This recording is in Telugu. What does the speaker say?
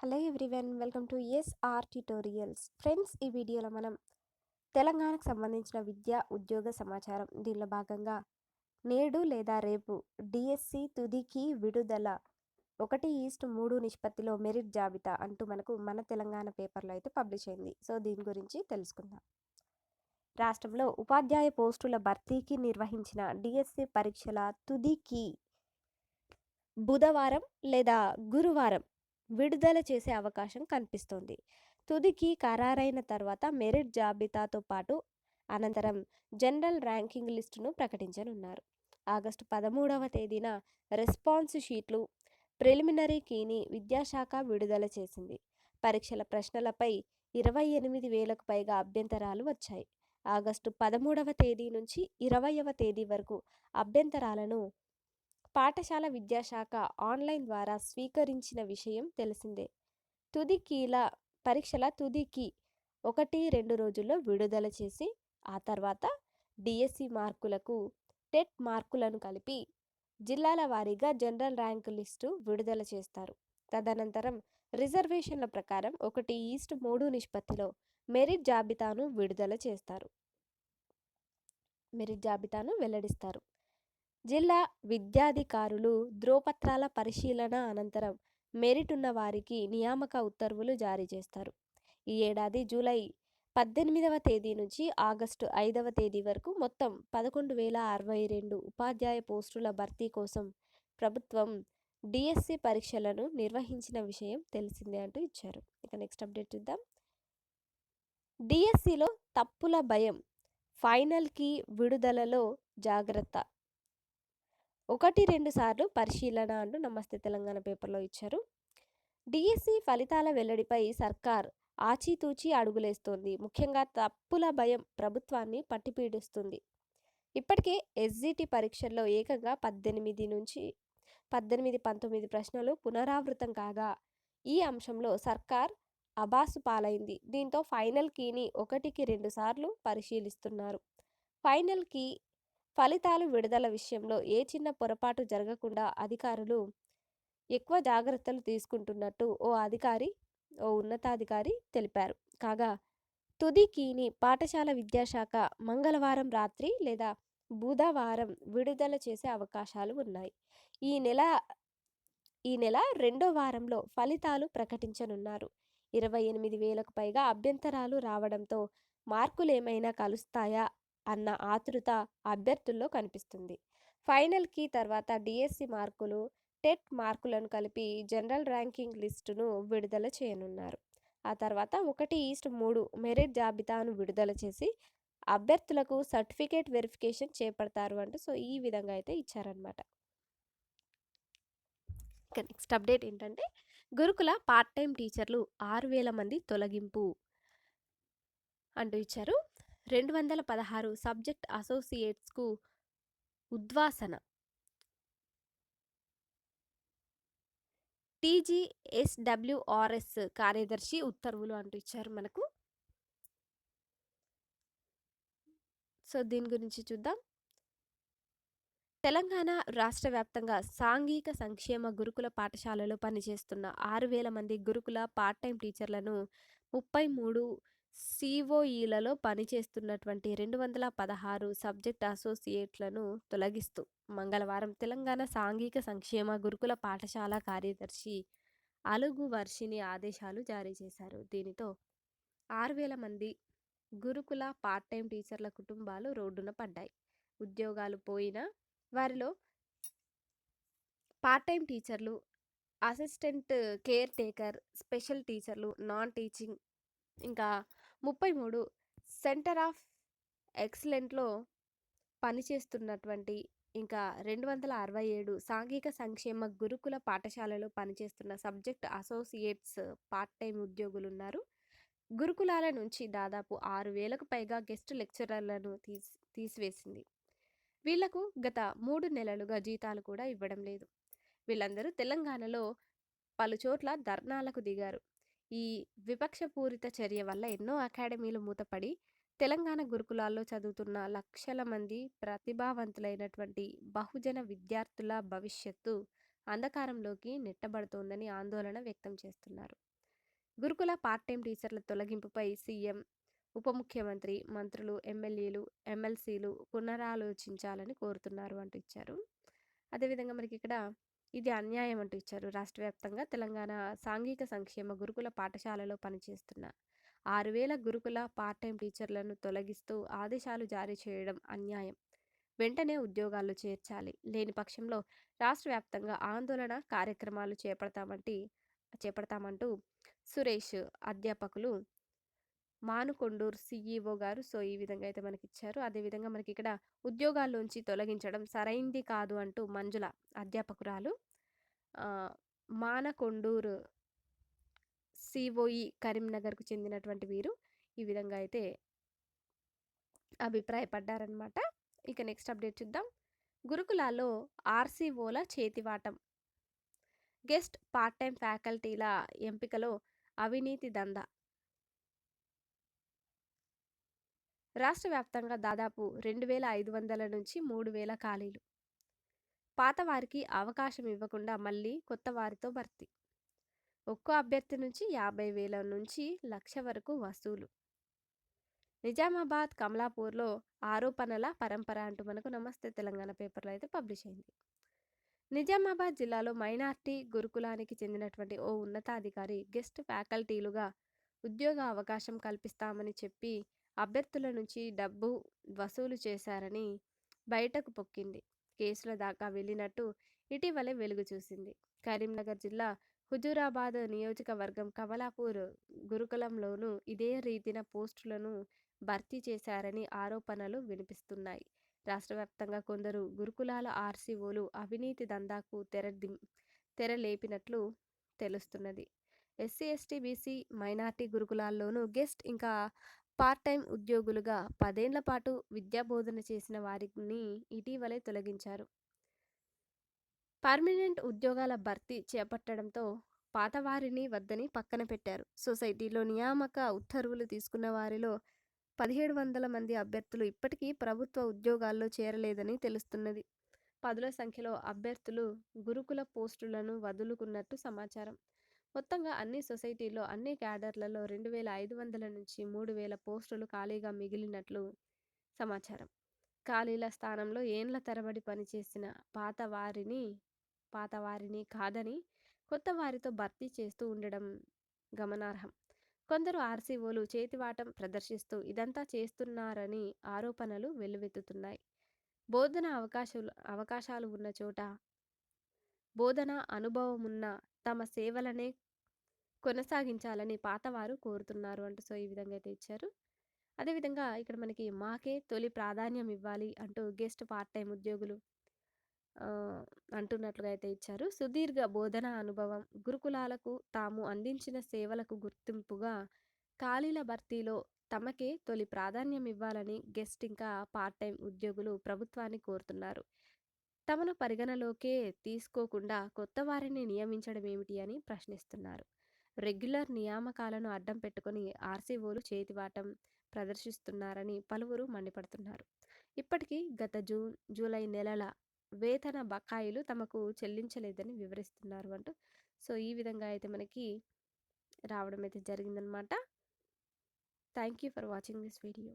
Hello everyone welcome to SR tutorials. Friends ఈ వీడియోలో మనం తెలంగాణకు సంబంధించిన విద్యా ఉద్యోగ సమాచారం. దీనిలో భాగంగా నేడు లేదా రేపు డిఎస్సి తుదికి విడుదల ఒకటి ఈస్ట్ మూడు నిష్పత్తిలో మెరిట్ జాబితా అంటూ మనకు మన తెలంగాణ పేపర్లో అయితే పబ్లిష్ అయింది. సో దీని గురించి తెలుసుకుందాం. రాష్ట్రంలో ఉపాధ్యాయ పోస్టుల భర్తీకి నిర్వహించిన డిఎస్సి పరీక్షల తుదికి బుధవారం లేదా గురువారం విడుదల చేసే అవకాశం కనిపిస్తోంది. తుదికి ఖరారైన తర్వాత మెరిట్ జాబితాతో పాటు అనంతరం జనరల్ ర్యాంకింగ్ లిస్టును ప్రకటించనున్నారు. ఆగస్టు పదమూడవ తేదీన రెస్పాన్స్ షీట్లు ప్రిలిమినరీ కీని విద్యాశాఖ విడుదల చేసింది. పరీక్షల ప్రశ్నలపై ఇరవై ఎనిమిది వేలకు పైగా అభ్యంతరాలు వచ్చాయి. ఆగస్టు పదమూడవ తేదీ నుంచి ఇరవైవ తేదీ వరకు అభ్యంతరాలను పాఠశాల విద్యాశాఖ ఆన్లైన్ ద్వారా స్వీకరించిన విషయం తెలిసిందే. తుది కీల పరీక్షల తుదికి ఒకటి రెండు రోజుల్లో విడుదల చేసి ఆ తర్వాత డిఎస్సి మార్కులకు టెట్ మార్కులను కలిపి జిల్లాల వారీగా జనరల్ ర్యాంకు లిస్టు విడుదల చేస్తారు. తదనంతరం రిజర్వేషన్ల ప్రకారం ఒకటి ఈస్ట్ మూడు నిష్పత్తిలో మెరిట్ జాబితాను విడుదల చేస్తారు. మెరిట్ జాబితాను వెల్లడిస్తారు. జిల్లా విద్యాధికారులు ధ్రువపత్రాల పరిశీలన అనంతరం మెరిట్ ఉన్న వారికి నియామక ఉత్తర్వులు జారీ చేస్తారు. ఈ ఏడాది జూలై పద్దెనిమిదవ తేదీ నుంచి ఆగస్టు ఐదవ తేదీ వరకు మొత్తం పదకొండు వేల అరవై రెండు ఉపాధ్యాయ పోస్టుల భర్తీ కోసం ప్రభుత్వం డిఎస్సి పరీక్షలను నిర్వహించిన విషయం తెలిసిందే అంటూ ఇచ్చారు. ఇక నెక్స్ట్ అప్డేట్ చూద్దాం. డిఎస్సిలో తప్పుల భయం ఫైనల్కి విడుదలలో జాగ్రత్త ఒకటి రెండు సార్లు పరిశీలన అంటూ నమస్తే తెలంగాణ పేపర్లో ఇచ్చారు. డిఎస్సి ఫలితాల వెల్లడిపై సర్కార్ ఆచితూచి అడుగులేస్తోంది. ముఖ్యంగా తప్పుల భయం ప్రభుత్వాన్ని పట్టిపీడిస్తుంది. ఇప్పటికే ఎస్జిటి పరీక్షల్లో ఏకంగా పద్దెనిమిది నుంచి పద్దెనిమిది పంతొమ్మిది ప్రశ్నలు పునరావృతం కాగా ఈ అంశంలో సర్కార్ అబాసు పాలైంది. దీంతో ఫైనల్ కీని ఒకటికి రెండు సార్లు పరిశీలిస్తున్నారు. ఫైనల్ కీ ఫలితాలు విడుదల విషయంలో ఏ చిన్న పొరపాటు జరగకుండా అధికారులు ఎక్కువ జాగ్రత్తలు తీసుకుంటున్నట్టు ఓ అధికారి ఓ ఉన్నతాధికారి తెలిపారు. కాగా తుది కీని పాఠశాల విద్యాశాఖ మంగళవారం రాత్రి లేదా బుధవారం విడుదల చేసే అవకాశాలు ఉన్నాయి. ఈ నెల ఈ నెల రెండో వారంలో ఫలితాలు ప్రకటించనున్నారు. ఇరవై ఎనిమిది వేలకు పైగా అభ్యంతరాలు రావడంతో మార్కులు ఏమైనా కలుస్తాయా? అన్న ఆతృత అభ్యర్థుల్లో కనిపిస్తుంది. ఫైనల్కి తర్వాత డిఎస్సి మార్కులు టెట్ మార్కులను కలిపి జనరల్ ర్యాంకింగ్ లిస్టును విడుదల చేయనున్నారు. ఆ తర్వాత ఒకటి ఈస్ట్ మూడు మెరిట్ జాబితాను విడుదల చేసి అభ్యర్థులకు సర్టిఫికేట్ వెరిఫికేషన్ చేపడతారు అంటూ సో ఈ విధంగా అయితే ఇచ్చారనమాట ఇక నెక్స్ట్ అప్డేట్ ఏంటంటే గురుకుల పార్ట్ టైం టీచర్లు ఆరు వేల మంది తొలగింపు అంటూ ఇచ్చారు. రెండు వందల పదహారు సబ్జెక్ట్ అసోసియేట్స్కు ఉద్వాసన. టీజీఎస్డబ్ల్యూఆర్ఎస్ కార్యదర్శి ఉత్తర్వులు అంటూ ఇచ్చారు మనకు. సో దీని గురించి చూద్దాం. తెలంగాణ రాష్ట్ర వ్యాప్తంగా సాంఘిక సంక్షేమ గురుకుల పాఠశాలలో పనిచేస్తున్న ఆరు వేల మంది గురుకుల పార్ట్ టైం టీచర్లను ముప్పై మూడు సిఓఈలలో పనిచేస్తున్నటువంటి రెండు వందల పదహారు సబ్జెక్ట్ అసోసియేట్లను తొలగిస్తూ మంగళవారం తెలంగాణ సాంఘిక సంక్షేమ గురుకుల పాఠశాల కార్యదర్శి అలుగు వర్షిని ఆదేశాలు జారీ చేశారు. దీనితో ఆరు వేల మంది గురుకుల పార్ట్ టైం టీచర్ల కుటుంబాలు రోడ్డున పడ్డాయి. ఉద్యోగాలు పోయినా వారిలో పార్ట్ టైం టీచర్లు అసిస్టెంట్ కేర్ టేకర్ స్పెషల్ టీచర్లు నాన్ టీచింగ్ ఇంకా ముప్పై మూడు సెంటర్ ఆఫ్ ఎక్సలెంట్లో పనిచేస్తున్నటువంటి ఇంకా రెండు వందల అరవై ఏడు సాంఘిక సంక్షేమ గురుకుల పాఠశాలలో పనిచేస్తున్న సబ్జెక్ట్ అసోసియేట్స్ పార్ట్ టైం ఉద్యోగులు ఉన్నారు గురుకులాల నుంచి దాదాపు ఆరు వేలకు పైగా గెస్ట్ లెక్చరర్లను తీసి తీసివేసింది. వీళ్ళకు గత మూడు నెలలుగా జీతాలు కూడా ఇవ్వడం లేదు. వీళ్ళందరూ తెలంగాణలో పలుచోట్ల ధర్నాలకు దిగారు. ఈ విపక్షపూరిత చర్య వల్ల ఎన్నో అకాడమీలు మూతపడి తెలంగాణ గురుకులాల్లో చదువుతున్న లక్షల మంది ప్రతిభావంతులైనటువంటి బహుజన విద్యార్థుల భవిష్యత్తు అంధకారంలోకి నెట్టబడుతోందని ఆందోళన వ్యక్తం చేస్తున్నారు. గురుకుల పార్ట్ టైం టీచర్ల తొలగింపుపై సీఎం ఉప ముఖ్యమంత్రి మంత్రులు ఎమ్మెల్యేలు ఎమ్మెల్సీలు పునరాలోచించాలని కోరుతున్నారు అంటూ ఇచ్చారు. అదేవిధంగా మనకి ఇక్కడ ఇది అన్యాయం అంటూ ఇచ్చారు రాష్ట్ర వ్యాప్తంగా తెలంగాణ సాంఘిక సంక్షేమ గురుకుల పాఠశాలలో పనిచేస్తున్న. ఆరు వేల గురుకుల పార్ట్ టైం టీచర్లను తొలగిస్తూ ఆదేశాలు జారీ చేయడం అన్యాయం. వెంటనే ఉద్యోగాల్లో చేర్చాలి. లేని పక్షంలో రాష్ట్ర వ్యాప్తంగా ఆందోళన కార్యక్రమాలు చేపడతామంటే చేపడతామంటూ సురేష్ అధ్యాపకులు మానుకొండూరు సిఈఓ గారు సో ఈ విధంగా అయితే మనకి ఇచ్చారు అదేవిధంగా మనకి ఇక్కడ ఉద్యోగాల్లోంచి తొలగించడం సరైంది కాదు అంటూ మంజుల అధ్యాపకురాలు. మానకొండూరు సిఓఈ కరీంనగర్కు చెందినటువంటి వీరు ఈ విధంగా అయితే అభిప్రాయపడ్డారనమాట ఇక నెక్స్ట్ అప్డేట్ చూద్దాం. గురుకులాల్లో ఆర్సీఓల చేతివాటం గెస్ట్ పార్ట్ టైం ఫ్యాకల్టీల ఎంపికలో అవినీతి దందా. రాష్ట్ర వ్యాప్తంగా దాదాపు రెండు వేల ఐదు వందల నుంచి మూడు వేల ఖాళీలు. పాత వారికి అవకాశం ఇవ్వకుండా మళ్ళీ కొత్త వారితో భర్తీ. ఒక్కో అభ్యర్థి నుంచి యాభై వేల నుంచి లక్ష వరకు వసూలు. నిజామాబాద్ కమలాపూర్లో ఆరోపణల పరంపర అంటూ మనకు నమస్తే తెలంగాణ పేపర్లో అయితే పబ్లిష్ అయింది. నిజామాబాద్ జిల్లాలో మైనార్టీ గురుకులానికి చెందినటువంటి ఓ ఉన్నతాధికారి గెస్ట్ ఫ్యాకల్టీలుగా ఉద్యోగ అవకాశం కల్పిస్తామని చెప్పి అభ్యర్థుల నుంచి డబ్బు వసూలు చేశారని బయటకు పొక్కింది. కేసుల దాకా వెళ్ళినట్టు ఇటీవలే వెలుగు చూసింది. కరీంనగర్ జిల్లా హుజూరాబాద్ నియోజకవర్గం కమలాపూర్ గురుకులంలోనూ ఇదే రీతిన పోస్టులను భర్తీ చేశారని ఆరోపణలు వినిపిస్తున్నాయి. రాష్ట్ర వ్యాప్తంగా కొందరు గురుకులాల ఆర్సీఓలు అవినీతి దందాకు తెర తెరలేపినట్లు తెలుస్తున్నది. ఎస్సీ ఎస్టీ బీసీ మైనార్టీ గురుకులాల్లోనూ గెస్ట్ ఇంకా పార్ట్ టైం ఉద్యోగులుగా పదేళ్ళ పాటు విద్యాబోధన చేసిన వారిని ఇటీవలే తొలగించారు. పర్మనెంట్ ఉద్యోగాల భర్తీ చేపట్టడంతో పాతవారిని వద్దని పక్కన పెట్టారు. సొసైటీలో నియామక ఉత్తర్వులు తీసుకున్న వారిలో పదిహేడు వందల మంది అభ్యర్థులు ఇప్పటికీ ప్రభుత్వ ఉద్యోగాల్లో చేరలేదని తెలుస్తున్నది. పదుల సంఖ్యలో అభ్యర్థులు గురుకుల పోస్టులను వదులుకున్నట్టు సమాచారం. మొత్తంగా అన్ని సొసైటీల్లో అన్ని క్యాడర్లలో రెండు వేల ఐదు వందల నుంచి మూడు వేల పోస్టులు ఖాళీగా మిగిలినట్లు సమాచారం. ఖాళీల స్థానంలో ఏండ్ల తరబడి పనిచేసిన పాత వారిని పాత వారిని కాదని కొత్త వారితో భర్తీ చేస్తూ ఉండడం గమనార్హం. కొందరు ఆర్సీఓలు చేతివాటం ప్రదర్శిస్తూ ఇదంతా చేస్తున్నారని ఆరోపణలు వెల్లువెత్తుతున్నాయి. బోధన అవకాశాలు అవకాశాలు ఉన్న చోట బోధన అనుభవం ఉన్న తమ సేవలనే కొనసాగించాలని పాతవారు కోరుతున్నారు అంటూ సో ఈ విధంగా అయితే ఇచ్చారు. అదేవిధంగా ఇక్కడ మనకి మాకే తొలి ప్రాధాన్యం ఇవ్వాలి అంటూ గెస్ట్ పార్ట్ టైం ఉద్యోగులు అంటున్నట్లుగా అయితే ఇచ్చారు. సుదీర్ఘ బోధన అనుభవం గురుకులాలకు తాము అందించిన సేవలకు గుర్తింపుగా ఖాళీల భర్తీలో తమకే తొలి ప్రాధాన్యం ఇవ్వాలని గెస్ట్ ఇంకా పార్ట్ టైం ఉద్యోగులు ప్రభుత్వాన్ని కోరుతున్నారు. తమను పరిగణలోకే తీసుకోకుండా కొత్త వారిని నియమించడం ఏమిటి అని ప్రశ్నిస్తున్నారు. రెగ్యులర్ నియామకాలను అడ్డం పెట్టుకుని ఆర్సీఓలు చేతివాటం ప్రదర్శిస్తున్నారని పలువురు మండిపడుతున్నారు. ఇప్పటికీ గత జూన్ జూలై నెలల వేతన బకాయిలు తమకు చెల్లించలేదని వివరిస్తున్నారు అంటూ సో ఈ విధంగా అయితే మనకి రావడం అయితే జరిగిందనమాట. Thank you for watching this video.